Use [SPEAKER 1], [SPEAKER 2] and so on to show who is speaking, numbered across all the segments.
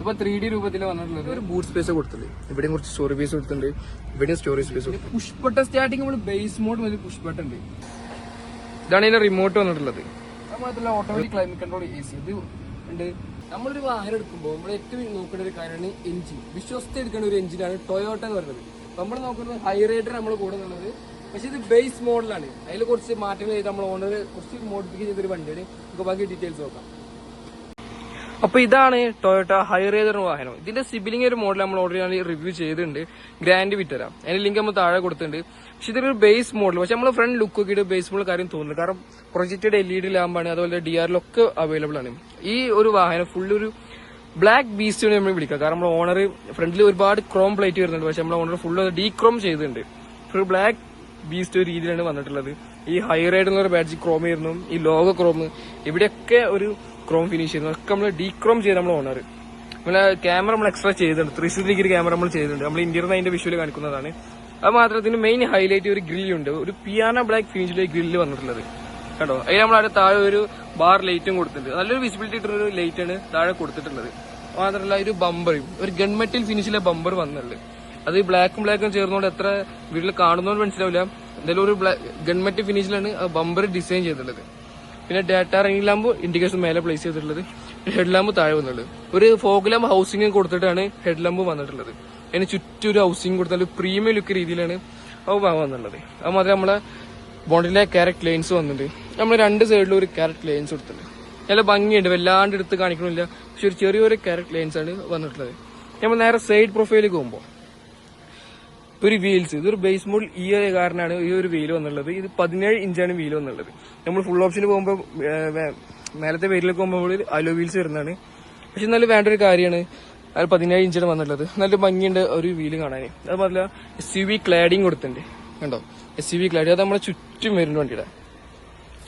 [SPEAKER 1] ഇപ്പൊ three D രൂപത്തിൽ വന്നിട്ടുള്ളത്.
[SPEAKER 2] ഒരു ബൂട്ട് സ്പേസ് കൊടുത്തില്ലേ? ഇവിടെയും കുറച്ച് സ്റ്റോറി സ്പേസ് കൊടുത്തിട്ടുണ്ട്. ഇവിടെയും story space
[SPEAKER 1] push button starting നമ്മൾ ബേസ് മോഡ് മുതൽ പുഷ്പട്ട ഉണ്ട്.
[SPEAKER 2] ഇതാണ് ഇതിന്റെ റിമോട്ട് വന്നിട്ടുള്ളത്.
[SPEAKER 1] Automatic climate control A C ഇത് ഉണ്ട്. നമ്മളൊരു വാഹനം എടുക്കുമ്പോൾ നമ്മൾ ഏറ്റവും നോക്കേണ്ട ഒരു കാര്യമാണ് എഞ്ചിൻ വിശ്വസ്ത എടുക്കേണ്ട ഒരു എഞ്ചിനാണ് ടൊയോട്ട എന്ന് പറയുന്നത്. നമ്മൾ നോക്കുന്നത് ഹൈ റേറ്റർ നമ്മൾ കൂടെ നിന്നത് പക്ഷെ ഇത് ബേസ് മോഡലാണ് അതിൽ കുറച്ച് മാറ്റങ്ങൾ ചെയ്ത് നമ്മൾ ഓണർ കുറച്ച് മോഡിഫിക്കേഷൻ ചെയ്തൊരു വണ്ടിയാണ്. നമുക്ക് ബാക്കി ഡീറ്റെയിൽസ് നോക്കാം.
[SPEAKER 2] അപ്പൊ ഇതാണ് ടൊയോട്ട ഹൈറേജർ വാഹനം. ഇതിന്റെ സിബിലിംഗ് ഒരു മോഡൽ നമ്മൾ ഓൾറെഡി റിവ്യൂ ചെയ്തിട്ടുണ്ട്. ഗ്രാൻഡ് വിറ്റര അതിന്റെ ലിങ്ക് നമ്മൾ താഴെ കൊടുത്തിട്ടുണ്ട്. പക്ഷെ ഇതൊരു ബേസ് മോഡൽ പക്ഷെ നമ്മൾ ഫ്രണ്ട് ലുക്ക് നോക്കിയിട്ട് ബേസ് മോഡൽ കാര്യം തോന്നുന്നു. കാരണം പ്രൊജക്റ്റഡ് എൽ ഇ ഡി ലാമ്പാണ് അതുപോലെ ഡി അവൈലബിൾ ആണ്. ഈ ഒരു വാഹനം ഫുൾ ഒരു ബ്ലാക്ക് ബീസ്റ്റ് നമ്മൾ വിളിക്കാം. കാരണം നമ്മൾ ഓണർ ഫ്രണ്ടിൽ ഒരുപാട് ക്രോം പ്ലേറ്റ് വരുന്നുണ്ട്. പക്ഷെ നമ്മൾ ഓണർ ഫുൾ ഡീ ക്രോം ചെയ്തിട്ടുണ്ട്. ഫുൾ ബ്ലാക്ക് ബീസ്റ്റ് ഒരു രീതിയിലാണ് വന്നിട്ടുള്ളത്. ഈ ഹൈ റൈഡ് എന്നൊരു ബാഡ്ജ് ക്രോം ആയിരുന്നു. ഈ ലോഗോ ക്രോം ഇവിടെയൊക്കെ ഒരു ക്രോം ഫിനിഷ് ചെയ്യുന്നു. ഒക്കെ നമ്മൾ ഡീ ക്രോം ചെയ്ത് നമ്മൾ ഓണർ നമ്മളെ ക്യാമറ നമ്മൾ എക്സ്ട്രാ ചെയ്തിട്ടുണ്ട്. ത്രീ സിക്സ്റ്റി ഡിഗ്രി ക്യാമറ നമ്മൾ ചെയ്തിട്ടുണ്ട്. നമ്മൾ ഇന്ത്യയിൽ അതിന്റെ വിഷ്വൽ കാണിക്കുന്നതാണ്. അത് മാത്രത്തിന് മെയിൻ ഹൈലൈറ്റ് ഒരു ഗ്രില്ലുണ്ട് ഒരു പിയാന ബ്ലാക്ക് ഫിനിഷിലെ ഗ്രില്ല് വന്നിട്ടുള്ളത്. കേട്ടോ അതിന് നമ്മൾ അവിടെ താഴെ ഒരു ബാർ ലൈറ്റും കൊടുത്തിട്ടുണ്ട്. നല്ലൊരു വിസിബിലിറ്റി ഇട്ടൊരു ലൈറ്റ് ആണ് താഴെ കൊടുത്തിട്ടുള്ളത്. മാത്രമല്ല ഒരു ബമ്പറും ഒരു ഗൺമെറ്റൽ ഫിനിഷിലെ ബമ്പർ വന്നുള്ളത് അത് ഈ ബ്ലാക്കും ബ്ലാക്കും ചേർന്നുകൊണ്ട് എത്ര വീട്ടിൽ കാണുന്നോന്ന് മനസ്സിലാവില്ല. എന്തായാലും ഒരു ഗൺമെറ്റ് ഫിനിഷിലാണ് ബമ്പർ ഡിസൈൻ ചെയ്തിട്ടുള്ളത്. പിന്നെ ഡാറ്റ റെയിൻ ലാമ്പ് ഇൻഡിക്കേഷൻ മേലെ പ്ലേസ് ചെയ്തിട്ടുള്ളത്. ഹെഡ് ലാമ്പ് താഴെ വന്നുള്ളത് ഒരു ഫോഗ് ലാമ്പ് ഹൗസിംഗ് കൊടുത്തിട്ടാണ് ഹെഡ് ലാമ്പ് വന്നിട്ടുള്ളത്. അതിന് ചുറ്റും ഒരു ഹൗസിംഗ് കൊടുത്താൽ പ്രീമിയം ലുക്ക് രീതിയിലാണ് അത് വന്നുള്ളത് അത് മാത്രമേ നമ്മളെ ബോണ്ടിലെ ക്യാരറ്റ് ലൈൻസ് വന്നിട്ടുണ്ട്. നമ്മൾ രണ്ട് സൈഡിലും ഒരു ക്യാരറ്റ് ലൈൻസ് കൊടുത്തിട്ടുണ്ട്. നല്ല ഭംഗിയുണ്ട്. വല്ലാണ്ട് എടുത്ത് കാണിക്കണമില്ല പക്ഷെ ഒരു ചെറിയൊരു ക്യാരറ്റ് ലൈൻസ് ആണ് വന്നിട്ടുള്ളത്. നമ്മൾ നേരെ സൈഡ് പ്രൊഫൈലിൽ പോകുമ്പോൾ ഒരു വീൽസ് ഇതൊരു ബേസ് മോഡൽ ഈ ഒരു കാരണമാണ് ഈ ഒരു വീൽ വന്നുള്ളത്. ഇത് പതിനേഴ് ഇഞ്ചാണ് വീൽ വന്നുള്ളത്. നമ്മൾ ഫുൾ ഓപ്ഷന് പോകുമ്പോൾ മേലത്തെ പേരിലേക്ക് പോകുമ്പോൾ അലോ വീൽസ് വരുന്നതാണ്. പക്ഷെ നല്ല വേണ്ട ഒരു കാര്യമാണ്. അത് പതിനേഴ് ഇഞ്ചാണ് വന്നുള്ളത്. നല്ല ഭംഗിയുണ്ട് ഒരു വീൽ കാണാൻ. അത് മാത്രമല്ല എസ് യു വി ക്ലാഡിങ് കൊടുത്തിട്ടുണ്ട്. കണ്ടോ? എസ് യു വി ക്ലാഡിങ് അത് നമ്മളെ ചുറ്റും വരുന്ന വണ്ടിയുടെ.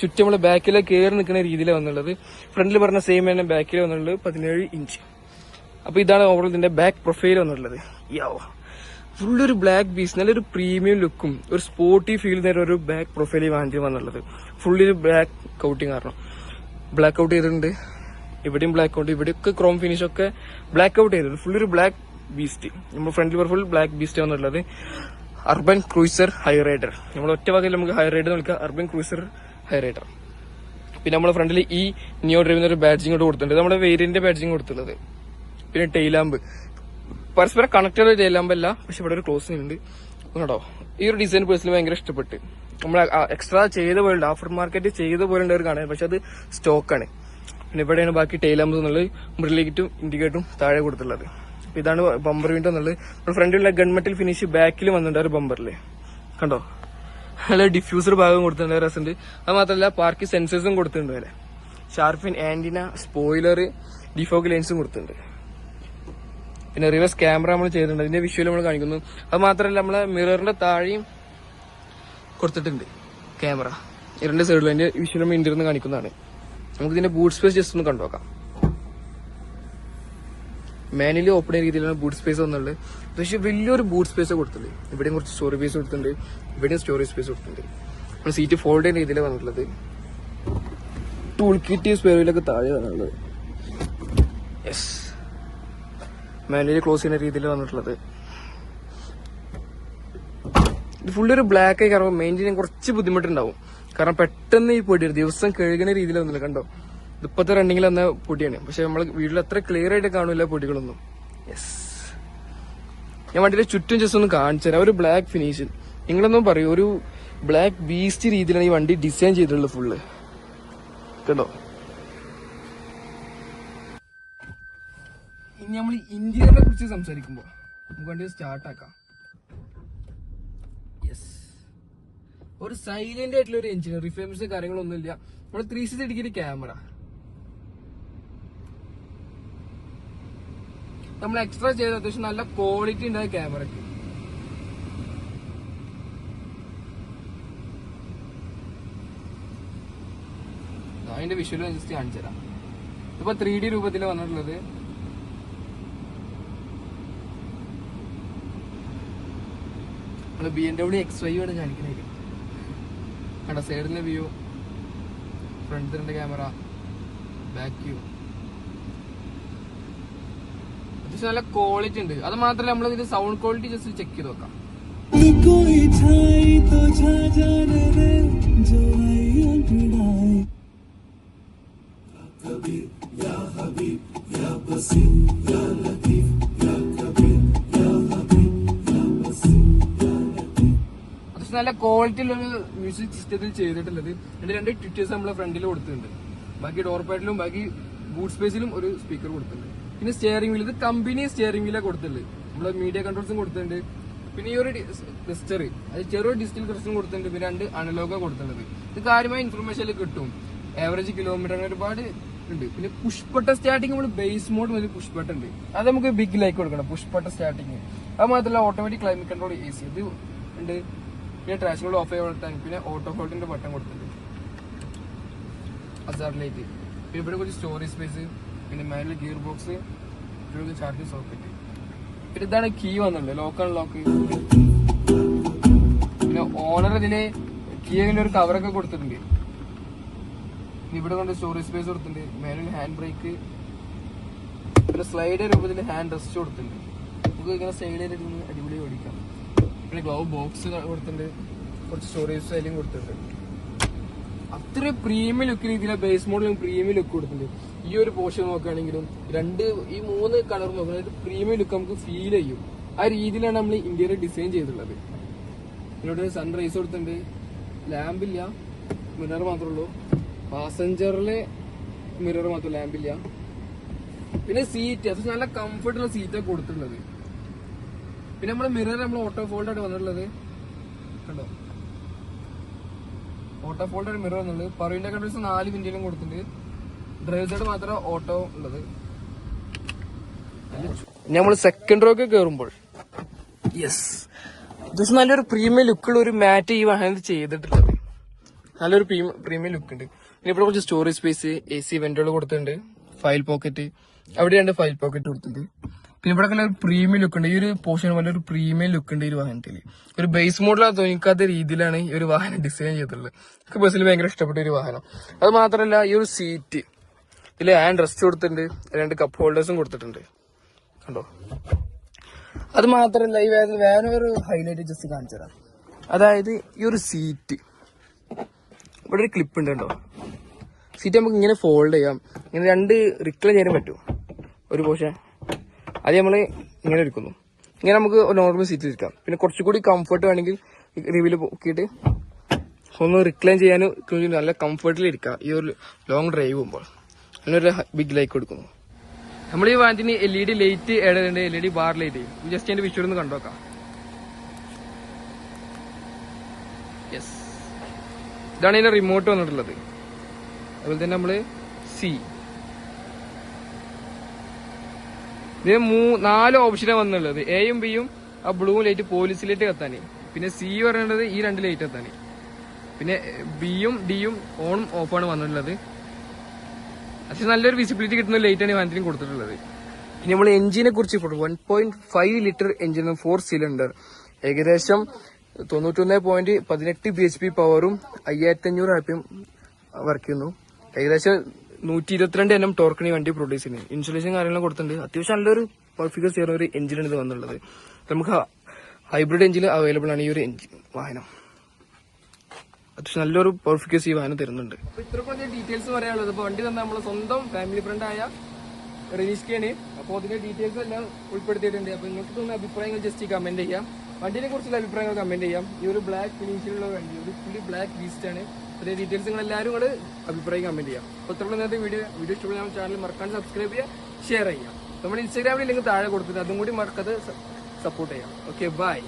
[SPEAKER 2] ചുറ്റും നമ്മളെ ബാക്കിലെ കയറി നിൽക്കുന്ന രീതിയിലാണ് വന്നുള്ളത്. ഫ്രണ്ടിൽ പറഞ്ഞ സെയിം തന്നെ ബാക്കിൽ വന്നിട്ടുള്ളത് പതിനേഴ് ഇഞ്ച്. അപ്പൊ ഇതാണ് ഓവറോൾ ഇതിന്റെ ബാക്ക് പ്രൊഫൈൽ വന്നിട്ടുള്ളത് യോ ഫുൾ ഒരു ബ്ലാക്ക് ബീസ് നല്ലൊരു പ്രീമിയം ലുക്കും ഒരു സ്പോർട്ടി ഫീൽ തരുന്ന ഒരു ബാക്ക് പ്രൊഫൈലി വാങ്ങിച്ചു വന്നുള്ളത് ഫുള്ളി ബ്ലാക്ക് കൗട്ടിങ് കാരണം ബ്ലാക്ക് ഔട്ട് ചെയ്തിട്ടുണ്ട്. ഇവിടെയും ബ്ലാക്ക് ഔട്ട് ഇവിടെയൊക്കെ ക്രോം ഫിനിഷ് ഒക്കെ ബ്ലാക്ക് ഔട്ട് ചെയ്തിട്ടുണ്ട്. ഫുൾ ഒരു ബ്ലാക്ക് ബീസ്റ്റ് നമ്മൾ ഫ്രണ്ടിൽ ഫുൾ ബ്ലാക്ക് ബീസ്റ്റ് വന്നുള്ളത് അർബൻ ക്രൂസർ ഹൈ റൈഡർ നമ്മൾ ഒറ്റ വകയിൽ നമുക്ക് ഹൈ റൈഡർ വിളിക്കാം. അർബൻ ക്രൂസർ ഹൈ റൈഡർ പിന്നെ നമ്മുടെ ഫ്രണ്ടിൽ ഈ നിയോ ഡ്രൈവിന് ഒരു ബാഡ്ജിങ് കൂടെ കൊടുത്തിട്ടുണ്ട്. നമ്മുടെ വേരിയന്റിന്റെ ബാഡ്ജിങ് കൊടുത്തുള്ളത് പിന്നെ ടെയിലാമ്പ് പരസ്പരം കണക്റ്റഡ് എല്ലാം അല്ല പക്ഷെ ഇവിടെ ഒരു ക്ലോസിംഗ് ഉണ്ട്. കേട്ടോ ഈ ഒരു ഡിസൈൻ പേഴ്സണലി ഭയങ്കര ഇഷ്ടപ്പെട്ട്. നമ്മൾ എക്സ്ട്രാ ചെയ്ത പോലുണ്ട് ഓഫർ മാർക്കറ്റ് ചെയ്ത പോലെ ഉണ്ട് ഒരു കാണാൻ പക്ഷെ അത് സ്റ്റോക്കാണ് പിന്നെ ഇവിടെയാണ് ബാക്കി ടെയിലാമ്പ് എന്നുള്ളത് ബ്രിലേറ്റും ഇൻഡിക്കേറ്റും താഴെ കൊടുത്തുള്ളത് അപ്പൊ ഇതാണ് ബമ്പർ വിൻഡോ എന്നുള്ളത്. ഫ്രണ്ടിലുള്ള ഗൺമെറ്റൽ ഫിനിഷ് ബാക്കിൽ വന്നിട്ടുണ്ട് ഒരു ബമ്പറിൽ കണ്ടോ? നല്ല ഡിഫ്യൂസർ ഭാഗം കൊടുത്തിട്ടുണ്ട് റസന്റ് അത് മാത്രമല്ല പാർക്കി സെൻസേഴ്സും കൊടുത്തിട്ടുണ്ട് അല്ലേ shark fin antenna spoiler defog ലെൻസും കൊടുത്തിട്ടുണ്ട്. പിന്നെ റിവേഴ്സ് ക്യാമറ നമ്മൾ ചെയ്തിട്ടുണ്ട്. അതിന്റെ വിഷ്വൽ നമ്മൾ കാണിക്കുന്നു. അത് മാത്രമല്ല നമ്മളെ മിററിന്റെ താഴെയും കൊടുത്തിട്ടുണ്ട് ക്യാമറ രണ്ട് സൈഡിലും അതിന്റെ വിഷ്വൽ നമ്മൾ ഇന്റർന്ന് കാണിക്കുന്നതാണ്. നമുക്ക് ഇതിന്റെ ബൂട്ട് സ്പേസ് ജസ്റ്റ് ഒന്ന് കണ്ടുനോക്കാം മാനുവലി ഓപ്പൺ ചെയ്യുന്ന രീതിയിലാണ് ബൂട്ട് സ്പേസ് വന്നുള്ളത് പക്ഷെ വലിയൊരു ബൂട്ട് സ്പേസ് കൊടുത്തിട്ടുണ്ട്. ഇവിടെയും കുറച്ച് സ്റ്റോറി സ്പേസ് കൊടുത്തിട്ടുണ്ട്. ഇവിടെയും സ്റ്റോറി സ്പേസ് കൊടുത്തിട്ടുണ്ട്. നമ്മൾ സീറ്റ് ഫോൾഡ് ചെയ്യുന്ന രീതിയിലാണ് വന്നിട്ടുള്ളത്. ടൂൾ കിറ്റ് സ്പെയറിലൊക്കെ താഴെ വന്നിട്ടുള്ളത്. യെസ് മാനുവലി ക്ലോസ് ചെയ്യുന്ന രീതിയിൽ വന്നിട്ടുള്ളത്. ഇത് ഫുള്ള് ഒരു ബ്ലാക്ക് ആയി കാരണം മെയിന്റെയിൻ കുറച്ച് ബുദ്ധിമുട്ടുണ്ടാവും. കാരണം പെട്ടെന്ന് ഈ പൊടി ദിവസം കഴുകുന്ന രീതിയിൽ വന്നില്ല. കണ്ടോ? ഇതിപ്പത്തെ റണ്ണിങ്ങിൽ വന്ന പൊടിയാണ്. പക്ഷെ നമ്മൾ വീട്ടിൽ അത്ര ക്ലിയർ ആയിട്ട് കാണില്ല പൊടികളൊന്നും. യെസ് ഞാൻ വണ്ടിയുടെ ചുറ്റും ജസ്റ്റ് ഒന്ന് കാണിച്ചു തരാം. ഒരു ബ്ലാക്ക് ഫിനിഷ് നിങ്ങളൊന്നും പറയൂ. ഒരു ബ്ലാക്ക് ബീസ്റ്റ് രീതിയിലാണ് ഈ വണ്ടി ഡിസൈൻ ചെയ്തിട്ടുള്ളത് ഫുള്ള് കേട്ടോ
[SPEAKER 1] ഇനി നമ്മൾ ഇന്റീരിയറിനെ കുറിച്ച് സംസാരിക്കുമ്പോൾ നമുക്ക് വണ്ടി സ്റ്റാർട്ടാക്കാം യെസ് ഒരു സൈലന്റ് ആയിട്ടുള്ള ഒരു എഞ്ചിൻ റിഫേംസ് കാര്യങ്ങളൊന്നും ഇല്ല നമ്മൾ ത്രീ സിക്സ്റ്റി ഡിഗ്രി ക്യാമറ നമ്മൾ എക്സ്ട്രാ ചെയ്ത അത്യാവശ്യം നല്ല ക്വാളിറ്റി ഉണ്ടായ ക്യാമറയ്ക്ക് അതിന്റെ വിഷ്വൽ ജസ്റ്റ് കാണിച്ചു തരാം ഇപ്പൊ ത്രീ ഡി രൂപത്തിൽ വന്നിട്ടുള്ളത്. നമ്മൾ ബി എം എക്സ് വൈ ആണ് കാണിക്കുന്നത് കണ്ട സൈഡിലെ വ്യൂ ഫ്രണ്ടിന്റെ ക്യാമറ ബാക്ക് വ്യൂ
[SPEAKER 2] അത്യാവശ്യം നല്ല ക്വാളിറ്റി ഉണ്ട്. അത് മാത്രമല്ല നമ്മൾ ഇതിന്റെ സൗണ്ട് ക്വാളിറ്റി ജസ്റ്റ് ചെക്ക് ചെയ്ത് നോക്കാം. നല്ല ക്വാളിറ്റിയുള്ള ഒരു മ്യൂസിക് സിസ്റ്റത്തിൽ ചെയ്തിട്ടുള്ളത്. എന്റെ രണ്ട് ട്വിറ്റേഴ്സ് നമ്മളെ ഫ്രണ്ടിൽ കൊടുത്തിട്ടുണ്ട്. ബാക്കി ഡോർ പാഡിലും ബാക്കി ബൂട്ട് സ്പേസിലും ഒരു സ്പീക്കർ കൊടുത്തിട്ടുണ്ട്. പിന്നെ സ്റ്റിയറിംഗ് വീൽ ഇത് കമ്പനി സ്റ്റിയറിംഗ് വീലാണ് കൊടുത്തിട്ടുണ്ട്. നമ്മളെ മീഡിയ കൺട്രോൾസും കൊടുത്തിട്ടുണ്ട്. പിന്നെ ഈ ഒരു ക്രിസ്റ്റർ അത് ചെറിയൊരു ഡിജിറ്റൽ ക്രിസ്റ്ററും കൊടുത്തിട്ടുണ്ട്. പിന്നെ രണ്ട് അനലോഗ കൊടുത്തിട്ടുണ്ട് ഇത് കാര്യമായ ഇൻഫർമേഷൻ കിട്ടും. ആവറേജ് കിലോമീറ്റർ അങ്ങനെ ഒരുപാട് ഉണ്ട്. പിന്നെ പുഷ്പട്ട സ്റ്റാർട്ടിങ് നമ്മൾ ബേസ് മോഡ് മുതൽ പുഷ്പട്ട ഉണ്ട്. അത് നമുക്ക് ബിഗ് ലൈക്ക് കൊടുക്കണം പുഷ്പട്ട സ്റ്റാർട്ടിങ് അത് മാത്രമല്ല automatic climate control A C ഇത് ഉണ്ട്. പിന്നെ ട്രാഷ് ഓഫ് ചെയ്യാൻ പിന്നെ ഓട്ടോ ഹോൾഡിന്റെ ബട്ടൺ കൊടുത്തിട്ടുണ്ട്. അസാർ ലൈറ്റ് പിന്നെ ഇവിടെ കുറച്ച് സ്റ്റോറേജ് സ്പേസ് പിന്നെ മേലെ ഗിയർ ബോക്സ് ഇവിടെ ചാർജിങ് സോക്കറ്റ് പിന്നെ ഇതാണ് കീ വന്നുള്ളത് ലോക്ക് അൺലോക്ക് പിന്നെ ഓണർ കീ കീയുടെ ഒരു കവറൊക്കെ കൊടുത്തിട്ടുണ്ട്. ഇവിടെ കൊണ്ട് സ്റ്റോറേജ് സ്പേസ് കൊടുത്തിട്ടുണ്ട്. മേലിൽ ഹാൻഡ് ബ്രേക്ക് പിന്നെ സ്ലൈഡ് രൂപത്തിൽ ഹാൻഡ് റെസ്റ്റ് കൊടുത്തിട്ടുണ്ട്. നമുക്ക് ഇങ്ങനെ സൈഡിൽ ഇരുന്ന് അടിപൊളി ഓടിക്കാം പിന്നെ ഗ്ലൗ ബോക്സ് കൊടുത്തിട്ടുണ്ട്. കുറച്ച് സ്റ്റോറേജ് സ്റ്റൈലും കൊടുത്തിട്ടുണ്ട്. അത്ര പ്രീമിയം ലുക്ക് രീതിയിലെ ബേസ് മോഡലും പ്രീമിയം ലുക്ക് കൊടുത്തിട്ടുണ്ട്. ഈ ഒരു പോർഷൻ നോക്കുകയാണെങ്കിലും രണ്ട് ഈ മൂന്ന് കളർ നോക്കുകയാണെങ്കിൽ പ്രീമിയം ലുക്ക് നമുക്ക് ഫീൽ ചെയ്യും. ആ രീതിയിലാണ് നമ്മൾ ഇന്ത്യയിൽ ഡിസൈൻ ചെയ്തിട്ടുള്ളത്. ഇതിലൂടെ സൺറൈസ് കൊടുത്തിട്ടുണ്ട്. ലാമ്പില്ല മിറർ മാത്രമേ ഉള്ളൂ. പാസഞ്ചറിലെ മിറർ മാത്രം ലാമ്പില്ല പിന്നെ സീറ്റ് അത് നല്ല കംഫർട്ടുള്ള സീറ്റാണ് കൊടുത്തിട്ടുള്ളത്. പിന്നെ നമ്മുടെ മിറർ നമ്മൾ ഓട്ടോ ഫോൾഡ് ആയിട്ട് വന്നിട്ടുള്ളത് കണ്ടോ? ഓട്ടോ ഫോൾഡ് മിറർ വന്നുള്ളത് പറയുന്ന കണ്ടീസ് നാല് മിനിറ്റിലും കൊടുത്തിട്ടുണ്ട്. ഡ്രൈവ് സൈഡ് മാത്രം ഓട്ടോ ഉള്ളത്. നമ്മൾ സെക്കൻഡ് റോക്ക് കയറുമ്പോൾ യെസ് ദിവസം നല്ലൊരു പ്രീമിയം ലുക്കുള്ള ഒരു മാറ്റ് ഈ വാഹനത്തിൽ ചെയ്തിട്ടുള്ളത്. നല്ലൊരു പ്രീമിയം ലുക്ക് ഉണ്ട്. പിന്നെ ഇവിടെ കുറച്ച് സ്റ്റോറേജ് സ്പേസ് എ സി വെന്റുകൾ കൊടുത്തിട്ടുണ്ട്. ഫയൽ പോക്കറ്റ് അവിടെയാണ് ഫയൽ പോക്കറ്റ് കൊടുത്തിട്ടുണ്ട്. പിന്നെ ഇവിടെ ഒരു പ്രീമിയം ലുക്ക് ഉണ്ട്. ഈ ഒരു പോർഷൻ പോലെ ഒരു പ്രീമിയം ലുക്ക് ഉണ്ട് ഈ വാഹനത്തിൽ ഒരു ബേസ് മോഡലാണ് തോന്നിക്കാത്ത രീതിയിലാണ് ഈ ഒരു വാഹനം ഡിസൈൻ ചെയ്തിട്ടുള്ളത്. എനിക്ക് ബസ്സിൽ ഭയങ്കര ഇഷ്ടപ്പെട്ട ഒരു വാഹനം. അത് മാത്രമല്ല ഈ ഒരു സീറ്റ് ഇതിൽ ഹാൻഡ് റെസ്റ്റ് കൊടുത്തിട്ടുണ്ട്. രണ്ട് കപ്പ് ഹോൾഡേഴ്സും കൊടുത്തിട്ടുണ്ട്. കണ്ടോ? അത് മാത്രമല്ല ഈ വേറെ വേറെ ഒരു ഹൈലൈറ്റ് ജസ്റ്റ് കാണിച്ചു തരാം. അതായത് ഈ ഒരു സീറ്റ് ഇവിടെ ഒരു ക്ലിപ്പ് ഉണ്ട് കേട്ടോ സീറ്റ് നമുക്ക് ഇങ്ങനെ ഫോൾഡ് ചെയ്യാം. ഇങ്ങനെ രണ്ട് റിക്ലൈൻ ചെയ്യാൻ പറ്റും ഒരു പോഷൻ അത് നമ്മൾ ഇങ്ങനെ ഇരിക്കുന്നു ഇങ്ങനെ നമുക്ക് നോർമൽ സീറ്റിൽ ഇരിക്കാം. പിന്നെ കുറച്ചുകൂടി കംഫർട്ട് വേണമെങ്കിൽ റിവ്യൂൽ നോക്കിയിട്ട് ഒന്ന് റിക്ലൈൻ ചെയ്യാനും നല്ല കംഫർട്ടിൽ ഇരിക്കാം. ഈ ഒരു ലോങ് ഡ്രൈവ് പോകുമ്പോൾ. അങ്ങനൊരു ബിഗ് ലൈക്ക് കൊടുക്കുന്നു. നമ്മൾ ഈ വാഹനത്തിന് എൽ ഇ ഡി ലൈറ്റ് ഇടുന്നുണ്ട് L E D bar light just അതിന്റെ വിഷ്വൽ ഒന്ന് കണ്ടോക്കാം യെസ് ഇതാണ് ഇതിന്റെ റിമോട്ട് വന്നിട്ടുള്ളത്. അതുപോലെ തന്നെ നമ്മൾ സി ഇതിന് മൂ നാല് ഓപ്ഷനാണ് വന്നുള്ളത്. എയും ബിയും ആ ബ്ലൂ ലൈറ്റ് പോലീസ് ലൈറ്റ് കത്താൻ പിന്നെ സി പറയുന്നത് ഈ രണ്ട് ലൈറ്റ് കത്താന്. പിന്നെ ബിയും ഡിയും ഓണും ഓഫാണ് വന്നിട്ടുള്ളത്. അത്യാവശ്യം നല്ലൊരു വിസിബിലിറ്റി കിട്ടുന്ന ലൈറ്റാണ് ഈ വാഹനത്തിന് കൊടുത്തിട്ടുള്ളത്. ഇനി നമ്മൾ എഞ്ചിനെ കുറിച്ച് one point five litre engine four cylinder ഏകദേശം തൊണ്ണൂറ്റൊന്ന് പോയിന്റ് പതിനെട്ട് ബി എച്ച് പി പവറും അയ്യായിരത്തി അഞ്ഞൂറ് എം വർക്ക് ചെയ്യുന്നു. ഏകദേശം നൂറ്റി ഇരുപത്തിരണ്ട് എണ്ണം ടോർക്കിന് വണ്ടി പ്രൊഡ്യൂസ് ചെയ്യുന്നത്. ഇൻസുലേഷൻ കാര്യങ്ങളും കൊടുത്തിട്ടുണ്ട്. അത്യാവശ്യം നല്ലൊരു പെർഫിക്കസ് ചെയ്യുന്ന ഒരു എഞ്ചിൻ ഇത് വന്നുള്ളത് നമുക്ക് ഹൈബ്രിഡ് എഞ്ചിൻ അവൈലബിൾ ആണ് ഈ ഒരു എഞ്ചിൻ വാഹനം. അത്യാവശ്യം നല്ലൊരു പെർഫിക്കസ് ഈ വാഹനം തരുന്നുണ്ട്. അപ്പൊ ഡീറ്റെയിൽസ് പറയാനുള്ളത്. ഇപ്പൊ വണ്ടി തന്നെ നമ്മളെ സ്വന്തം ഫാമിലി ഫ്രണ്ട് ആയ റെനീഷ്കയാണ് അപ്പോൾ അതിന്റെ ഡീറ്റെയിൽസ് എല്ലാം ഉൾപ്പെടുത്തിയിട്ടുണ്ട്. അപ്പൊ നിങ്ങൾക്ക് തോന്നുന്ന അഭിപ്രായങ്ങൾ ജസ്റ്റ് കമന്റ് ചെയ്യാം. വണ്ടിനെ കുറിച്ചുള്ള അഭിപ്രായങ്ങൾ കമന്റ് ചെയ്യാം. ഈ ഒരു ബ്ലാക്ക് ഫിനിഷിലുള്ള വണ്ടി ഒരു ഫുള്ളി ബ്ലാക്ക് ബീസ്റ്റ് ആണ്. അതിന്റെ ഡീറ്റെയിൽസ് നിങ്ങൾ എല്ലാവരും കൂടെ അഭിപ്രായം കമന്റ് ചെയ്യാം. അപ്പോൾ ഇത്രയുള്ള നേരത്തെ വീഡിയോ വീഡിയോ ഇഷ്ടപ്പെടുന്ന ചാനൽ മറക്കാണ്ട് സബ്സ്ക്രൈബ് ചെയ്യുക ഷെയർ ചെയ്യുക. നമ്മുടെ ഇൻസ്റ്റാഗ്രാമിൽ ലിങ്ക് താഴെ കൊടുത്തിട്ട് അതും കൂടി മറക്കത് സപ്പോർട്ട് ചെയ്യാം ഓക്കെ ബൈ